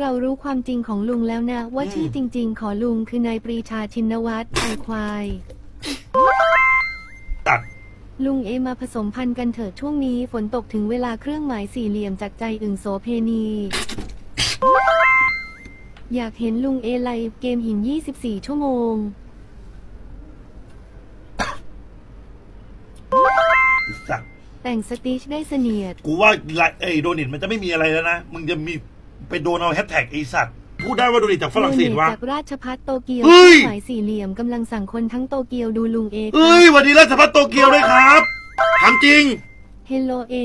เรารู้ความจริงของลุงแล้วนะ ว่าอืมชื่อจริง ๆ ขอลุงคือนายปรีชาชินวัตรไอควาย ตัด ลุงเอมาผสมพันธุ์กันเถิดช่วงนี้ฝนตกถึงเวลาเครื่องหมายสี่เหลี่ยมจากใจอึ่งโสเพณี อยากเห็นลุงเอไลฟ์เกมหิน 24 ชั่วโมง สัตว์แต่งสติชได้เสนียด กูว่าไลไอ้โดนิทมันจะไม่มีอะไรแล้วนะ มึงจะมี ไปโดนเอาแฮชแท็กไอสัตว์พูดได้ว่าโดนิทจากฝรั่งเศสวะ จากราชพัฒโตเกียวเฮ้ย หมายสี่เหลี่ยมกำลังสั่งคนทั้งโตเกียวดูลุงเอเอ้ยวันนี้ราชพัฒโตเกียวด้วยครับถามจริง เฮลโลเอ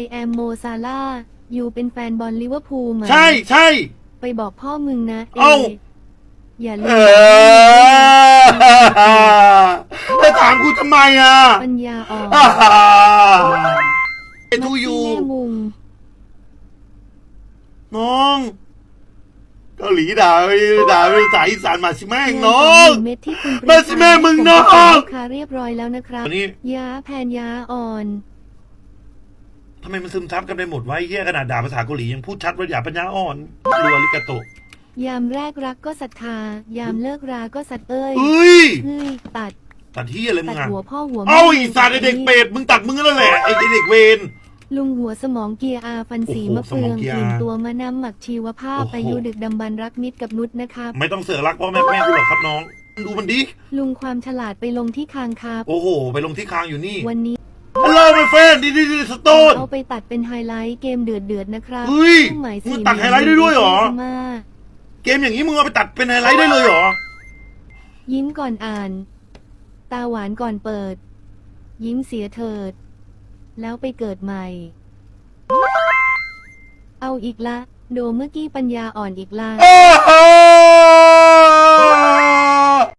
I am Mo Salah อยู่เป็นแฟนบอลลิเวอร์พูลไหมใช่ใช่ ไปบอกพ่อมึงนะเอเอ้า อย่าลืเอมอแล้วถามกูทำไมอะปัญญาอ่อนเอทูยูแม่มุง น้อง เกาหลีด่าไปด่าไปภาษาอีสานมาสิแม่งน้อง เม็ดที่คุณปรีมาสิแม่มึงน้องลูกค้าเรียบร้อยแล้วนะครับ วันนี้ยาแผนยาอ่อน ทำไมมันซึมซับกันไปหมดวะไอ้เฮียขนาดด่าภาษาเกาหลียังพูดชัดว่าอย่าปัญญาอ่อนรัวลิกาโตะยามแรกรักก็ศรัทธา ยามเลิกราก็สัตว์เอ้ยเฮ้ยเฮ้ยตัดตัดที่อะไรมึตัดงอะหัวพ่อหัวแม่ เอ้าไอีสารไอเด็กเป็ดมึงตัดมึงนั่นแหละไอเด็กเวน ลุงหัวสมองเกียร์อาฟันสีโอ้โหมะเฟืองสมองเกียร์ กลิ่นตัวมะน้ำหมักชีวภาพโอ้โหอายุดึกดำบรรพ์รักนิดกับนุษนะครับ ไม่ต้องเสือกรักพ่อแม่แม่กูหรอกครับน้อง ดูมันดิ ลุงความฉลาดไปลงที่คางครับ โอ้โห ไปลงที่คางอยู่นี่ วันนี้ Hello my friend this is Stone เอาไปตัดเป็นไฮไลท์เกมเดือดเดือดๆนะครับเฮ้ยครื่องหมายมึสี่งตัดไฮไลท์ได้ด้วยเหรอ มาเกมอย่างนี้มึงเอาไปตัดเป็นไฮไลท์ได้เลยเหรอ ยิ้มก่อนอ่าน ตาหวานก่อนเปิด ยิ้มเสียเถิด แล้วไปเกิดใหม่ เอาอีกละ โดเมื่อกี้ปัญญาอ่อนอีกละ